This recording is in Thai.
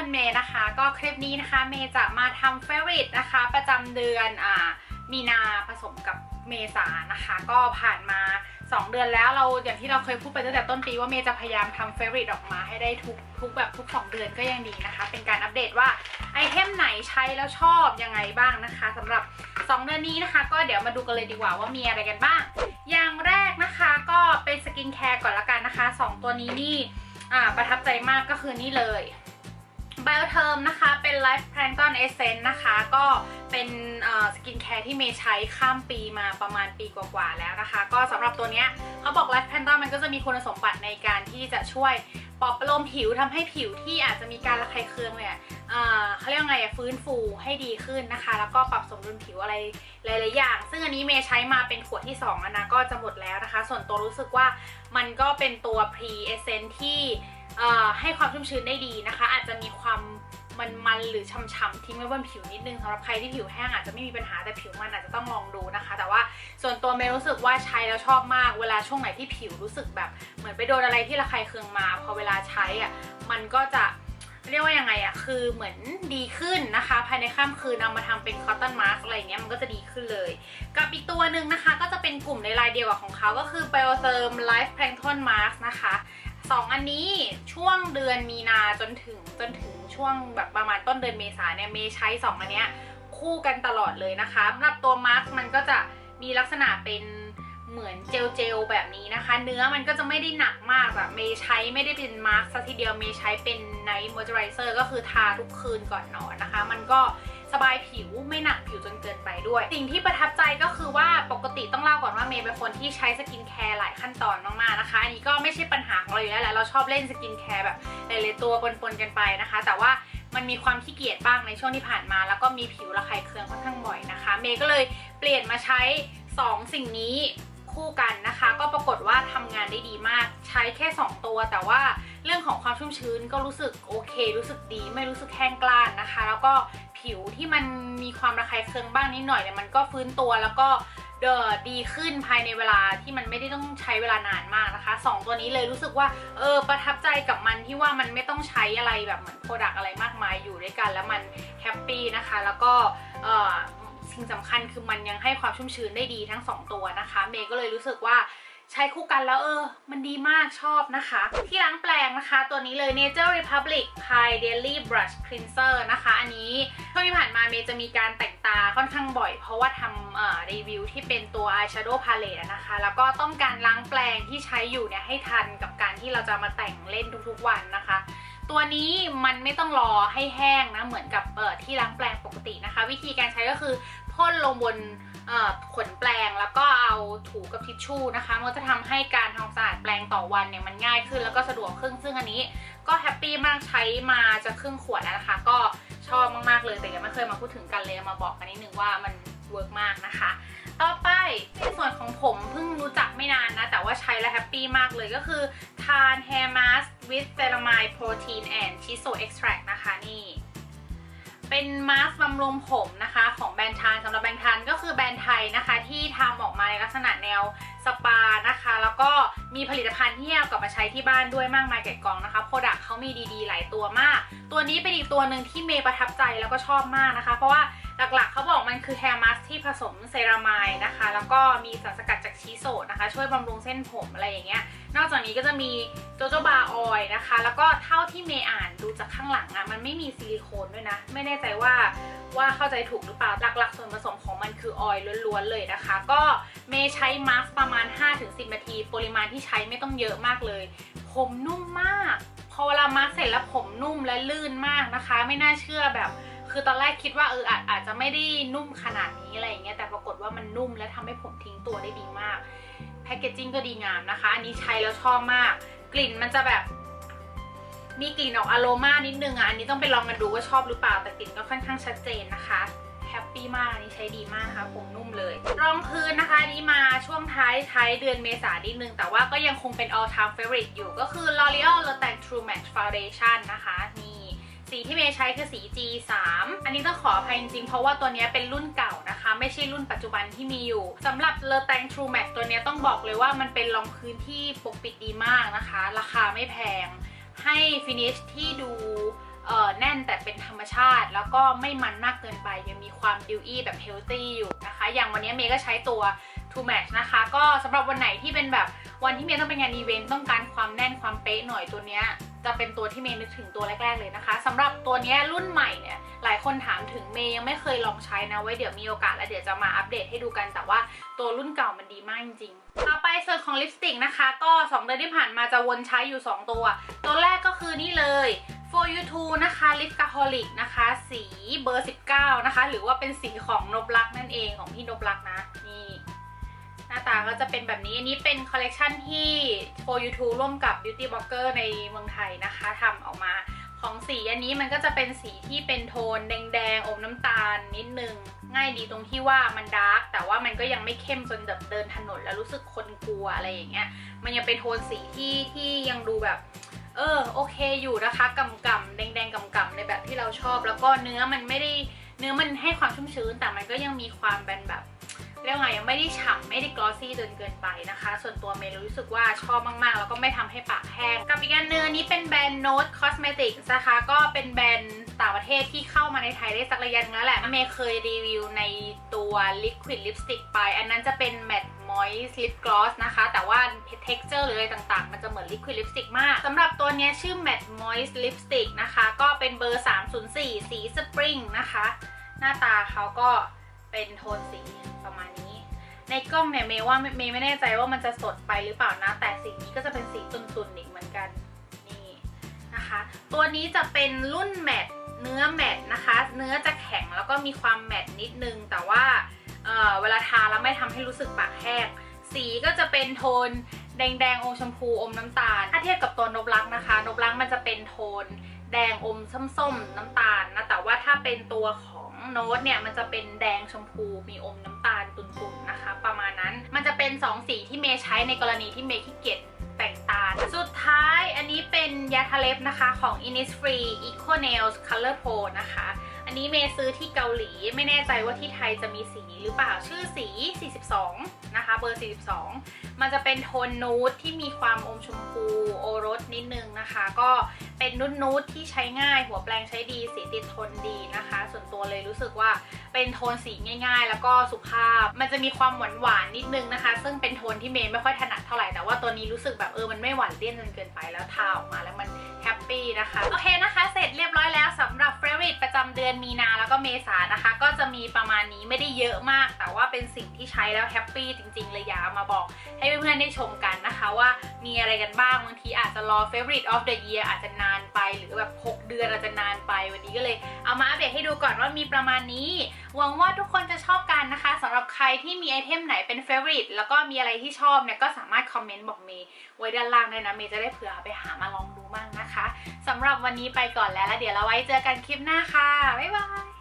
คนเมย์นะคะ ก็คลิปนี้นะคะเมย์จะมาทำเฟร i ิ e นะคะ ประจำเดือนอ่ามีนาผสมกับเมษานะคะ ก็ผ่านมา 2 เดือนแล้วเราอย่างที่เราเคยพูดไปตั้งแต่ต้นปีว่าเมย์จะพยายามทำเฟร i ิ e ออกมาให้ได้ทุกทุกแบบทุก 2 เดือนก็ยังดีนะคะ เป็นการอัปเดตว่าไอเทมไหนใช้แล้วชอบยังไงบ้างนะคะสำหรับ 2 เดือนนี้นะคะ ก็เดี๋ยวมาดูกันเลยดีกว่าว่ามีอะไรกันบ้าง อย่างแรกนะคะก็เป็นสกินแคร์ก่อนละกันนะคะ 2 ตัวนี้นี่อ่าประทับใจมากก็คือนี่เลย Bioterm นะคะ เป็น Life Plankton Essence นะคะ ก็เป็นสกินแคร์ที่เมย์ใช้ข้ามปีมาประมาณปีกว่าๆแล้วนะคะ ก็สำหรับตัวเนี้ยเขาบอก Life Plankton มันก็จะมีคุณสมบัติในการที่จะช่วยปลอบประโลมผิวทำให้ผิวที่อาจจะมีการระคายเคืองเนี่ยเขาเรียกไงฟื้นฟูให้ดีขึ้นนะคะ แล้วก็ปรับสมดุลผิวอะไรหลายๆอย่าง ซึ่งอันนี้เมย์ใช้มาเป็นขวดที่2แล้วนะก็จะหมดแล้วนะคะ ส่วนตัวรู้สึกว่ามันก็เป็นตัว Pre Essence ที่ ให้ความชุ่มชื้นได้ดีนะคะ อาจจะมีความมันๆหรือช่ำๆทิ้งไว้บนผิวนิดนึงสำหรับใครที่ผิวแห้งอาจจะไม่มีปัญหาแต่ผิวมันอาจจะต้องลองดูนะคะ แต่ว่าส่วนตัวเมย์รู้สึกว่าใช้แล้วชอบมาก เวลาช่วงไหนที่ผิวรู้สึกแบบ เหมือนไปโดนอะไรที่ระคายเคืองมา พอเวลาใช้อะมันก็จะเรียกว่ายังไงอะคือเหมือนดีขึ้นนะคะ ภายในข้ามคืนเอามาทำเป็นคอตตอนมาสอะไรเงี้ยมันก็จะดีขึ้นเลย กับอีกตัวหนึ่งนะคะ ก็จะเป็นกลุ่มในลายเดียวกับของเขาก็คือ Biotherm Life Plankton Mask นะคะ สองอันนี้ช่วงเดือนมีนาจนถึงจนถึงช่วงแบบประมาณต้นเดือนเมษาเนี่ยเมย์ใช้สองอันเนี้ยคู่กันตลอดเลยนะคะสำหรับตัวมาร์กมันก็จะมีลักษณะเป็นเหมือนเจลเจลแบบนี้นะคะ เนื้อมันก็จะไม่ได้หนักมากแบบเมย์ใช้ไม่ได้เป็นมาร์กซะทีเดียวเมย์ใช้เป็นไนท์มอยเจอไรเซอร์ก็คือทาทุกคืนก่อนนอนนะคะ มันก็ สบายผิวไม่หนักผิวจนเกินไปด้วย สิ่งที่ประทับใจก็คือว่าปกติต้องเล่าก่อนว่าเมย์เป็นคนที่ใช้สกินแคร์หลายขั้นตอนมากๆนะคะอันนี้ก็ไม่ใช่ปัญหาของเราอยู่แล้วแหละเราชอบเล่นสกินแคร์แบบหลายๆตัวปนๆกันไปนะคะ แต่ว่ามันมีความขี้เกียจบ้างในช่วงที่ผ่านมา แล้วก็มีผิวระคายเคืองค่อนข้างบ่อยนะคะ เมย์ก็เลยเปลี่ยนมาใช้ 2 สิ่งนี้คู่กันนะคะ ก็ปรากฏว่าทำงานได้ดีมากใช้แค่ 2 ตัว แต่ว่าเรื่องของความชุ่มชื้นก็รู้สึกโอเค รู้สึกดี ไม่รู้สึกแห้งกร้านนะคะ แล้วก็ ผิวที่มันมีความระคายเคืองบ้างนิดหน่อยเนี่ยมันก็ฟื้นตัวแล้วก็เดอดีขึ้นภายในเวลาที่มันไม่ได้ต้องใช้เวลานานมากนะคะสองตัวนี้เลยรู้สึกว่าเออประทับใจกับมันที่ว่ามันไม่ต้องใช้อะไรแบบเหมือนโปรดักอะไรมากมายอยู่ด้วยกัน แล้วมันแฮปปี้นะคะ แล้วก็เออสิ่งสำคัญคือมันยังให้ความชุ่มชื้นได้ดีทั้ง 2 ตัวนะคะ เมย์ก็เลยรู้สึกว่า ใช้คู่กันแล้วเออ มันดีมากชอบนะคะ ที่ล้างแปลงนะคะ ตัวนี้เลย Nature Republic Pie Daily Brush Cleanser นะคะ อันนี้ช่วงที่ผ่านมาเมย์จะมีการแต่งตาค่อนข้างบ่อย เพราะว่าทำเอ่อรีวิวที่เป็นตัว Eyeshadow Palette นะคะ แล้วก็ต้องการล้างแปลงที่ใช้อยู่เนี่ยให้ทันกับการที่เราจะมาแต่งเล่นทุกๆวันนะคะตัวนี้มันไม่ต้องรอให้แห้งนะ เหมือนกับเออที่ล้างแปลงปกตินะคะ วิธีการใช้ก็คือพ่นลงบน ขนแปลงแล้วก็เอาถูกับทิชชู่นะคะ มันจะทำให้การทำสะอาดแปลงต่อวันเนี่ยมันง่ายขึ้นแล้วก็สะดวกขึ้นซึ่งอันนี้ก็แฮปปี้มากใช้มาจะครึ่งขวดแล้วนะคะ ก็ชอบมากๆเลยแต่ยังไม่เคยมาพูดถึงกันเลยมาบอกกันนิดนึงว่ามันเวิร์กมากนะคะ ต่อไปในส่วนของผมเพิ่งรู้จักไม่นานนะ แต่ว่าใช้แล้วแฮปปี้มากเลยก็คือทาน Hair Mask with Ceramide Protein and Chiso Extract นะคะนี่ เป็นมาสก์บำรุงผมนะคะของแบรนด์ทานสำหรับแบรนด์ทานก็คือแบรนด์ไทยนะคะ ที่ทำออกมาในลักษณะแนวสปานะคะ แล้วก็มีผลิตภัณฑ์ที่เอากลับมาใช้ที่บ้านด้วยมากมายแก่กองนะคะโปรดักเขามีดีๆ หลายตัวมาก ตัวนี้เป็นอีกตัวหนึ่งที่เมย์ประทับใจแล้วก็ชอบมากนะคะ เพราะว่าหลักๆเขาบอกมันคือแฮร์มาสที่ผสมเซรามายนะคะ แล้วก็มีสารสกัดจากชีโซนะคะ ช่วยบำรุงเส้นผมอะไรอย่างเงี้ยนอกจากนี้ก็จะมีโจโจบาออยนะคะ แล้วก็เท่าที่เมย์อ่าน ดูจากข้างหลังอะมันไม่มีซิลิโคนด้วยนะ ไม่แน่ใจว่าว่าเข้าใจถูกหรือเปล่า หลักๆ ส่วนผสมของมันคือออยล์ล้วนๆเลยนะคะ ก็เมย์ใช้มาสประมาณ 5-10 นาที ปริมาณที่ใช้ไม่ต้องเยอะมากเลย ผมนุ่มมาก พอเวลามาสเสร็จแล้วผมนุ่มและลื่นมากนะคะ ไม่น่าเชื่อแบบคือตอนแรกคิดว่าเอออาจอาจจะไม่ได้นุ่มขนาดนี้อะไรอย่างเงี้ยแต่ปรากฏว่ามันนุ่มและทำให้ผมทิ้งตัวได้ดีมาก แพคเกจจิ้งก็ดีงามนะคะ อันนี้ใช้แล้วชอบมาก กลิ่นมันจะแบบ มีกลิ่นออกอโรมานิดนึงอะ อันนี้ต้องไปลองกันดูว่าชอบหรือเปล่า แต่กลิ่นก็ค่อนข้างชัดเจนนะคะแฮปปี้มาก อันนี้ใช้ดีมากนะคะผมนุ่มเลย รองพื้นนะคะนี้มาช่วงท้ายท้ายเดือนเมษายนนิดนึง แต่ว่าก็ยังคงเป็น all time favorite อยู่ก็คือ L'Oreal Le Teint True Match Foundation นะคะนี่สีที่เมย์ใช้คือสี G3 อันนี้ต้องขออภัยจริงๆ เพราะว่าตัวนี้เป็นรุ่นเก่านะคะ ไม่ใช่รุ่นปัจจุบันที่มีอยู่สำหรับ Le Tang True Matte ตัวนี้ต้องบอกเลยว่ามันเป็นรองพื้นที่ปกปิดดีมากนะคะ ราคาไม่แพง ให้ฟินิชที่ดูแน่นแต่เป็นธรรมชาติ แล้วก็ไม่มันมากเกินไป ยังมีความดิวอี้แบบเฮลตี้อยู่นะคะ อย่างวันนี้เมย์ก็ใช้ตัว to Match นะคะ ก็สำหรับวันไหนที่เป็นแบบวันที่เมย์ต้องไปงานอีเวนต์ต้องการความแน่นความเป๊ะหน่อยตัวเนี้ยจะเป็นตัวที่เมย์นึกถึงตัวแรก ๆเลยนะคะสำหรับตัวเนี้ยรุ่นใหม่เนี่ยหลายคนถามถึงเมย์ยังไม่เคยลองใช้นะไว้เดี๋ยวมีโอกาสแล้วเดี๋ยวจะมาอัปเดตให้ดูกันแต่ว่าตัวรุ่นเก่ามันดีมากจริงๆต่อไปส่วนของลิปสติกนะคะ ก็ 2 เดือนที่ผ่านมาจะวนใช้อยู่ 2 ตัว ตัวแรกก็คือนี่เลย for you t o นะคะ lip g a h o l i c นะคะ สีเบอร์ 19 นะคะ หรือว่าเป็นสีของนบลักนั่นเองของพี่นบลักนะน หน้าตาก็จะเป็นแบบนี้ อันนี้เป็นคอลเลกชันที่ for you t o ร่วมกับ beauty blogger ในเมืองไทยนะคะทำออกมาของสีอันนี้มันก็จะเป็นสีที่เป็นโทนแดงๆอมน้ำตาลนิดนึง ง่ายดีตรงที่ว่ามันดาร์กแต่ว่ามันก็ยังไม่เข้มจนแบบเดินถนนแล้วรู้สึกคนกลัวอะไรอย่างเงี้ย มันยังเป็นโทนสีที่ที่ยังดูแบบ เออโอเคอยู่นะคะกำกำๆแดงๆกำกำๆในแบบที่เราชอบ แล้วก็เนื้อมันไม่ได้เนื้อมันให้ความชุ่มชื้นแต่มันก็ยังมีความเป็นแบบ เรียกว่าไงยังไม่ได้ฉ่ำไม่ได้กลอสซี่จนเกินไปนะคะ ส่วนตัวเมย์รู้สึกว่าชอบมากๆ แล้วก็ไม่ทำให้ปากแห้ง กับอีกอันเนื้อนนี้เป็นแบรนด์ Note Cosmetics นะคะ ก็เป็นแบรนด์ต่างประเทศที่เข้ามาในไทยได้สักระยะนึงแล้วแหละ เมย์เคยรีวิวในตัว Liquid Lipstick ไป อันนั้นจะเป็น Matte Moist Lip Gloss นะคะ แต่ว่า texture หรืออะไรต่างๆ มันจะเหมือน Liquid Lipstick มาก สำหรับตัวนี้ชื่อ Matte Moist Lipstick นะคะ ก็เป็นเบอร์ 304 สี Spring นะคะ หน้าตาเขาก็ เป็นโทนสีประมาณนี้ ในกล้องเนี่ยเมย์ว่าเมย์ไม่แน่ใจว่ามันจะสดไปหรือเปล่านะ แต่สีนี้ก็จะเป็นสีตุนๆอีกเหมือนกันนี่นะคะ ตัวนี้จะเป็นรุ่นแมตต์เนื้อแมตต์นะคะ เนื้อจะแข็งแล้วก็มีความแมตต์นิดนึง แต่ว่าเเวลาทาแล้วไม่ทำให้รู้สึกปากแห้งสีก็จะเป็นโทนแดงแดงๆอมชมพูอมน้ำตาล ถ้าเทียบกับตัวนบลักนะคะ นบลักมันจะเป็นโทนแดงอมส้มๆน้ำตาลนะ แต่ว่าถ้าเป็นตัวของ โน้ตเนี่ยมันจะเป็นแดงชมพูมีอมน้ำตาลตุ่นๆนะคะ ประมาณนั้นมันจะเป็น 2 สีที่เมย์ใช้ในกรณีที่เมย์ขี้เกียจแต่งตา สุดท้ายอันนี้เป็นยาทาเล็บนะคะของ Innisfree Eco Nails Color Pro นะคะ อันนี้เมย์ซื้อที่เกาหลีไม่แน่ใจว่าที่ไทยจะมีสีหรือเปล่าชื่อสี 42 นะคะ เบอร์ 42 มันจะเป็นโทนนูดที่มีความอมชมพูโอรสนิดนึงนะคะ ก็เป็นนูดนูดที่ใช้ง่ายหัวแปรงใช้ดีสีติดทนดีนะคะ ส่วนตัวเลยรู้สึกว่าเป็นโทนสีง่าย ๆ แล้วก็สุภาพ มันจะมีความหวานหวานนิดนึงนะคะ ซึ่งเป็นโทนที่เมย์ไม่ค่อยถนัดเท่าไหร่แต่ว่าตัวนี้รู้สึกแบบเออมันไม่หวานเลี่ยนจนเกินไปแล้วทาออกมาแล้วมันแฮปปี้นะคะโอเคนะคะ เสร็จเรียบร้อยแล้วสำหรับ ร v ิ t ประจำเดือนมีนาแล้วก็เมษานะคะ ก็จะมีประมาณนี้ไม่ได้เยอะมาก แต่ว่าเป็นสิ่งที่ใช้แล้วแฮปปี้จริงๆ เลยอยากมาบอก ให้เพื่อนๆได้ชมกันนะคะว่ามีอะไรกันบ้างบางทีอาจจะรอ favorite of the year อาจจะนานไปหรือแบบ 6 เดือนอาจจะนานไปวันนี้ก็เลย เอามาอัปเดตให้ดูก่อนว่ามีประมาณนี้ หวังว่าทุกคนจะชอบกันนะคะสำหรับใครที่มีไอเทมไหนเป็น favorite แล้วก็มีอะไรที่ชอบเนี่ยก็สามารถคอมเมนต์บอกเมย์ไว้ด้านล่างได้นะเมย์จะได้เผื่อไปหามาลองดูมั่งนะ นะคะสำหรับวันนี้ไปก่อนแล้วแล้วเดี๋ยวเราไว้เจอกันคลิปหน้าค่ะ บ๊ายบาย